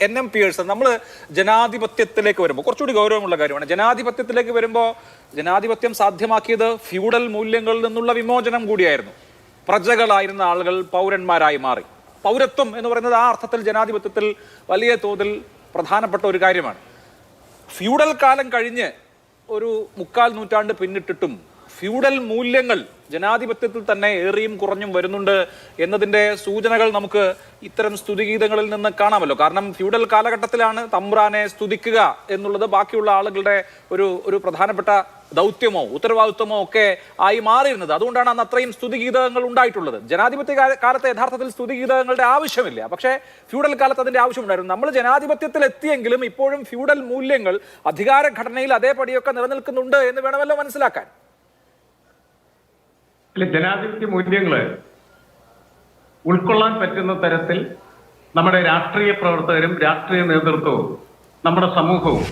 N M Pearson നമ്മൾ ജനാധിപത്യത്തിലേക്ക് വരുമ്പോൾ കുറച്ചുകൂടി ഗൗരവമുള്ള കാര്യമാണ്. ജനാധിപത്യത്തിലേക്ക് വരുമ്പോൾ ജനാധിപത്യം സാധ്യമാക്കിയത് ഫ്യൂഡൽ മൂല്യങ്ങളിൽ നിന്നുള്ള വിമോചനം കൂടിയായിരുന്നു. പ്രജകളായിരുന്ന ആളുകൾ പൗരന്മാരായി മാറി. പൗരത്വം എന്ന് പറയുന്നത് ആ അർത്ഥത്തിൽ ജനാധിപത്യത്തിൽ വലിയ തോതിൽ പ്രധാനപ്പെട്ട ഒരു കാര്യമാണ്. ഫ്യൂഡൽ കാലം കഴിഞ്ഞ് ഒരു മുക്കാൽ നൂറ്റാണ്ട് പിന്നിട്ടിട്ടും ഫ്യൂഡൽ മൂല്യങ്ങൾ ജനാധിപത്യത്തിൽ തന്നെ ഏറിയും കുറഞ്ഞും വരുന്നുണ്ട് എന്നതിന്റെ സൂചനകൾ നമുക്ക് ഇത്തരം സ്തുതിഗീതങ്ങളിൽ നിന്ന് കാണാമല്ലോ. കാരണം ഫ്യൂഡൽ കാലഘട്ടത്തിലാണ് തമ്പ്രാനെ സ്തുതിക്കുക എന്നുള്ളത് ബാക്കിയുള്ള ആളുകളുടെ ഒരു ഒരു പ്രധാനപ്പെട്ട ദൗത്യമോ ഉത്തരവാദിത്വമോ ഒക്കെ ആയി മാറിയിരുന്നത്. അതുകൊണ്ടാണ് അന്ന് അത്രയും സ്തുതിഗീതങ്ങൾ ഉണ്ടായിട്ടുള്ളത്. ജനാധിപത്യ കാലത്തെ യഥാർത്ഥത്തിൽ സ്തുതിഗീതങ്ങളുടെ ആവശ്യമില്ല. പക്ഷേ ഫ്യൂഡൽ കാലത്ത് അതിന്റെ ആവശ്യമുണ്ടായിരുന്നു. നമ്മൾ ജനാധിപത്യത്തിൽ എത്തിയെങ്കിലും ഇപ്പോഴും ഫ്യൂഡൽ മൂല്യങ്ങൾ അധികാരഘടനയിൽ അതേപടിയൊക്കെ നിലനിൽക്കുന്നുണ്ട് എന്ന് വേണമല്ലോ മനസ്സിലാക്കാൻ. അല്ല ജനാധിപത്യ മൂല്യങ്ങൾ ഉൾക്കൊള്ളാൻ പറ്റുന്ന തരത്തിൽ നമ്മുടെ രാഷ്ട്രീയ പ്രവർത്തകരും രാഷ്ട്രീയ നേതൃത്വവും നമ്മുടെ സമൂഹവും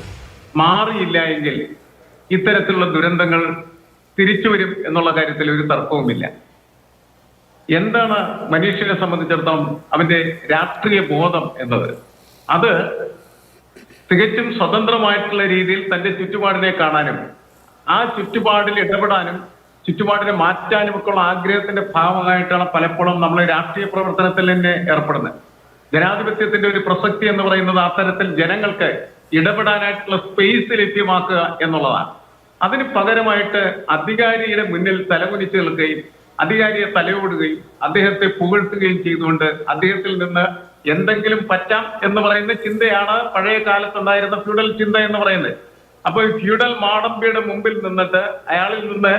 മാറിയില്ല എങ്കിൽ ഇത്തരത്തിലുള്ള ദുരന്തങ്ങൾ തിരിച്ചു വരും എന്നുള്ള കാര്യത്തിൽ ഒരു തർക്കവുമില്ല. എന്താണ് മനുഷ്യനെ സംബന്ധിച്ചിടത്തോളം അവന്റെ രാഷ്ട്രീയ ബോധം എന്നത്? അത് തികച്ചും സ്വതന്ത്രമായിട്ടുള്ള രീതിയിൽ തന്റെ ചുറ്റുപാടിനെ കാണാനും ആ ചുറ്റുപാടിൽ ഇടപെടാനും ചുറ്റുപാടിനെ ഉള്ള ആഗ്രഹത്തിന്റെ ഭാഗമായിട്ടാണ് പലപ്പോഴും നമ്മൾ രാഷ്ട്രീയ പ്രവർത്തനത്തിൽ തന്നെ ഏർപ്പെടുന്നത്. ജനാധിപത്യത്തിന്റെ ഒരു പ്രസക്തി എന്ന് പറയുന്നത് അത്തരത്തിൽ ജനങ്ങൾക്ക് ഇടപെടാനായിട്ടുള്ള സ്പേസ് ലഭ്യമാക്കുക എന്നുള്ളതാണ്. അതിന് പകരമായിട്ട് അധികാരിയുടെ മുന്നിൽ തലകുനിച്ച് നിൽക്കുകയും അധികാരിയെ തലയോടുകയും അദ്ദേഹത്തെ പുകഴ്ത്തുകയും ചെയ്തുകൊണ്ട് അദ്ദേഹത്തിൽ നിന്ന് എന്തെങ്കിലും പറ്റാം എന്ന് പറയുന്ന ചിന്തയാണ് പഴയ കാലത്തുണ്ടായിരുന്ന ഫ്യൂഡൽ ചിന്ത എന്ന് പറയുന്നത്. അപ്പൊ ഫ്യൂഡൽ മാടമ്പിയുടെ മുമ്പിൽ നിന്നിട്ട് അയാളിൽ നിന്ന്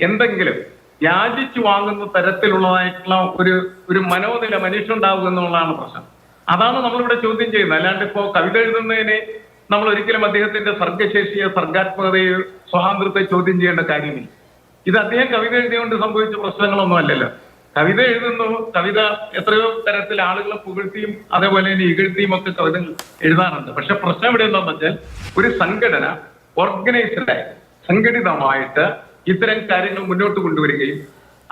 എന്തെങ്കിലും യാചിച്ചു വാങ്ങുന്ന തരത്തിലുള്ളതായിട്ടുള്ള ഒരു ഒരു മനോനില മനുഷ്യണ്ടാവുക എന്നുള്ളതാണ് പ്രശ്നം. അതാണ് നമ്മളിവിടെ ചോദ്യം ചെയ്യുന്നത്. അല്ലാണ്ട് ഇപ്പോ കവിത എഴുതുന്നതിനെ നമ്മൾ ഒരിക്കലും അദ്ദേഹത്തിന്റെ സർഗശേഷിയെ സർഗാത്മകതയെ സ്വാതന്ത്ര്യത്തെ ചോദ്യം ചെയ്യേണ്ട കാര്യമില്ല. ഇത് അദ്ദേഹം കവിത എഴുതിയുകൊണ്ട് സംഭവിച്ച പ്രശ്നങ്ങളൊന്നും അല്ലല്ലോ. കവിത എഴുതുന്നു കവിത എത്രയോ തരത്തിൽ ആളുകളെ പുകഴ്ത്തിയും അതേപോലെ തന്നെ ഇകഴ്ത്തിയും ഒക്കെ കവിതകൾ എഴുതാറുണ്ട്. പക്ഷെ പ്രശ്നം ഇവിടെ എന്താണെന്ന് വെച്ചാൽ ഒരു സംഘടന ഓർഗനൈസ്ഡായി സംഘടിതമായിട്ട് ഇത്തരം കാര്യങ്ങൾ മുന്നോട്ട് കൊണ്ടുവരികയും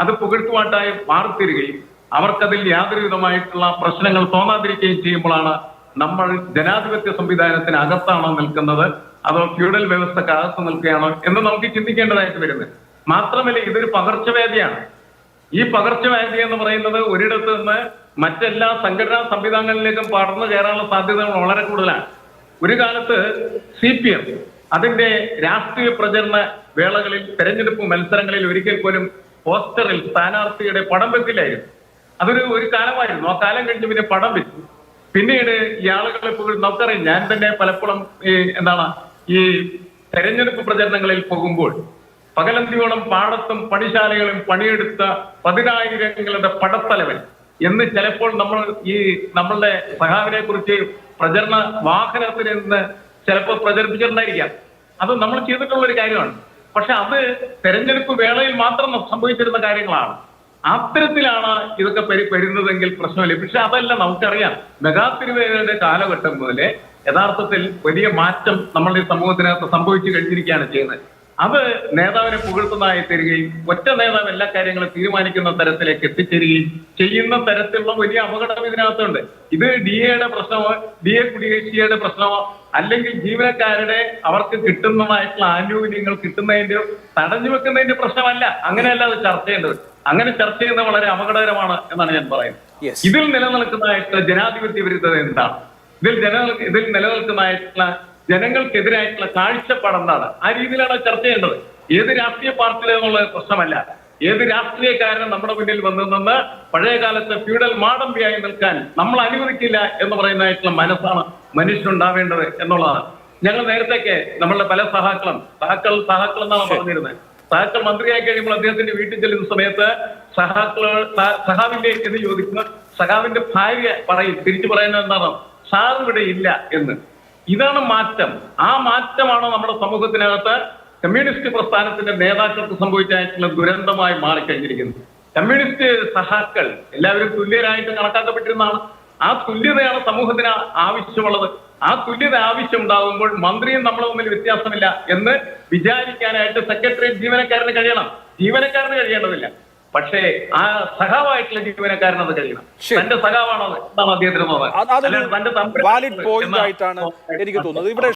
അത് പുകഴ്ത്തുവാട്ടായി വാർത്തിരുകയും അവർക്കതിൽ യാതൊരു വിധമായിട്ടുള്ള പ്രശ്നങ്ങൾ തോന്നാതിരിക്കുകയും ചെയ്യുമ്പോഴാണ് നമ്മൾ ജനാധിപത്യ സംവിധാനത്തിന് അകത്താണോ നിൽക്കുന്നത്? അതോ ഫ്യൂഡൽ വ്യവസ്ഥക്ക് അകത്ത് നിൽക്കുകയാണോ എന്ന് നമുക്ക് ചിന്തിക്കേണ്ടതായിട്ട് വരുന്നത്. മാത്രമല്ല ഇതൊരു പകർച്ചവ്യാധിയാണ്. ഈ പകർച്ചവ്യാധി എന്ന് പറയുന്നത് ഒരിടത്ത് നിന്ന് മറ്റെല്ലാ സംഘടനാ സംവിധാനങ്ങളിലേക്കും പടർന്നു കയറാനുള്ള സാധ്യതകൾ വളരെ കൂടുതലാണ്. ഒരു കാലത്ത് സി പി എം അതിന്റെ രാഷ്ട്രീയ പ്രചരണ വേളകളിൽ തെരഞ്ഞെടുപ്പ് മത്സരങ്ങളിൽ ഒരിക്കൽ പോലും പോസ്റ്ററിൽ സ്ഥാനാർത്ഥിയുടെ പടം വെക്കില്ലായിരുന്നു. അതൊരു ഒരു കാലമായിരുന്നു. ആ കാലം കഴിഞ്ഞ് പിന്നെ പടം വെച്ചു. പിന്നീട് ഈ ആളുകളെ നമുക്കറിയാം ഞാൻ തന്നെ പലപ്പോഴും ഈ എന്താണ് ഈ തെരഞ്ഞെടുപ്പ് പ്രചരണങ്ങളിൽ പോകുമ്പോൾ പകലന്തിയോളം പാടത്തും പണിശാലകളും പണിയെടുത്ത പതിനായിരങ്ങളുടെ പടത്തലവൻ എന്ന് ചിലപ്പോൾ നമ്മൾ ഈ നമ്മളുടെ സഹാവിനെ കുറിച്ച് പ്രചരണ വാഹനത്തിൽ നിന്ന് ചിലപ്പോൾ പ്രചരിപ്പിച്ചിട്ടുണ്ടായിരിക്കാം. അത് നമ്മൾ ചെയ്തിട്ടുള്ള ഒരു കാര്യമാണ്. പക്ഷെ അത് തെരഞ്ഞെടുപ്പ് വേളയിൽ മാത്രം സംഭവിച്ചിരുന്ന കാര്യങ്ങളാണ്. അത്തരത്തിലാണ് ഇതൊക്കെ പരി- വരുന്നതെങ്കിൽ പ്രശ്നമില്ല. പക്ഷെ അതല്ല നമുക്കറിയാം. മെഗാ തിരുവേദയുടെ കാലഘട്ടം മുതലേ യഥാർത്ഥത്തിൽ വലിയ മാറ്റം നമ്മളുടെ സമൂഹത്തിനകത്ത് സംഭവിച്ചു കഴിഞ്ഞിരിക്കുകയാണ് ചെയ്യുന്നത്. അത് നേതാവിനെ പുകഴ്ത്തുന്നതായി തരികയും ഒറ്റ നേതാവ് എല്ലാ കാര്യങ്ങളും തീരുമാനിക്കുന്ന തരത്തിലേക്ക് എത്തിച്ചേരുകയും ചെയ്യുന്ന തരത്തിലുള്ള വലിയ അപകടം ഇതിനകത്തുണ്ട്. ഇത് ഡി എയുടെ പ്രശ്നമോ ഡി എ കുടിയേഴ്ചയുടെ പ്രശ്നമോ അല്ലെങ്കിൽ ജീവനക്കാരുടെ അവർക്ക് കിട്ടുന്നതായിട്ടുള്ള ആനുകൂല്യങ്ങൾ കിട്ടുന്നതിന്റെ തടഞ്ഞു വെക്കുന്നതിന്റെ പ്രശ്നമല്ല. അങ്ങനെയല്ല അത് ചർച്ച ചെയ്യേണ്ടത്. അങ്ങനെ ചർച്ച ചെയ്യുന്നത് വളരെ അപകടകരമാണ് എന്നാണ് ഞാൻ പറയുന്നത്. ഇതിൽ നിലനിൽക്കുന്നതായിട്ടുള്ള ജനാധിപത്യ വിരുദ്ധത എന്താണ്? ഇതിൽ ജന ഇതിൽ നിലനിൽക്കുന്നതായിട്ടുള്ള ജനങ്ങൾക്കെതിരായിട്ടുള്ള കാഴ്ചപ്പാട് എന്താണ്? ആ രീതിയിലാണ് ചർച്ച ചെയ്യേണ്ടത്. ഏത് രാഷ്ട്രീയ പാർട്ടിയിലെ എന്നുള്ള പ്രശ്നമല്ല. ഏത് രാഷ്ട്രീയക്കാരനും നമ്മുടെ മുന്നിൽ വന്നു നിന്ന് പഴയ കാലത്ത് ഫ്യൂഡൽ മാടമ്പിയായി നിൽക്കാൻ നമ്മൾ അനുവദിക്കില്ല എന്ന് പറയുന്നതായിട്ടുള്ള മനസ്സാണ് മനുഷ്യനുണ്ടാവേണ്ടത് എന്നുള്ളതാണ്. ഞങ്ങൾ നേരത്തെയൊക്കെ നമ്മളുടെ പല സഹാക്കളും സഹാക്കൾ സഹാക്കൾ എന്നാണ് പറഞ്ഞിരുന്നത്. സഹാക്കൾ മന്ത്രിയായി കഴിയുമ്പോൾ അദ്ദേഹത്തിന്റെ വീട്ടിൽ ചെല്ലുന്ന സമയത്ത് സഹാക്കൾ സഹാവിന്റെ എന്ന് ചോദിക്കുന്ന സഹാവിന്റെ ഭാര്യ പറയും തിരിച്ചു പറയുന്നത് എന്താണ്? സാർ ഇവിടെ ഇല്ല എന്ന്. ഇതാണ് മാറ്റം. ആ മാറ്റമാണ് നമ്മുടെ സമൂഹത്തിനകത്ത് കമ്മ്യൂണിസ്റ്റ് പ്രസ്ഥാനത്തിന്റെ നേതാക്കൾക്ക് സംഭവിച്ചായിട്ടുള്ള ദുരന്തമായി മാറിക്കഴിഞ്ഞിരിക്കുന്നത്? കമ്മ്യൂണിസ്റ്റ് സഹാക്കൾ എല്ലാവരും തുല്യരായിട്ട് കണക്കാക്കപ്പെട്ടിരുന്നതാണ്. ആ തുല്യതയാണ് സമൂഹത്തിന് ആവശ്യമുള്ളത്. ആ തുല്യത ആവശ്യമുണ്ടാകുമ്പോൾ മന്ത്രിയും നമ്മളെ തമ്മിൽ വ്യത്യാസമില്ല എന്ന് വിചാരിക്കാനായിട്ട് സെക്രട്ടറിയേറ്റ് ജീവനക്കാരന് കഴിയണം. ജീവനക്കാരന് കഴിയേണ്ടതില്ല. പക്ഷേ ആ സഖാവായിട്ടുള്ള ജീവനക്കാരൻ അത് കഴിയണം തന്റെ സഖാവാണോ എന്നാണ് അദ്ദേഹത്തിന് തോന്നുന്നത്? തന്റെ വാലിഡ് പോയിന്റ് ആയിട്ടാണ് എനിക്ക് തോന്നുന്നത്. ഇവിടെ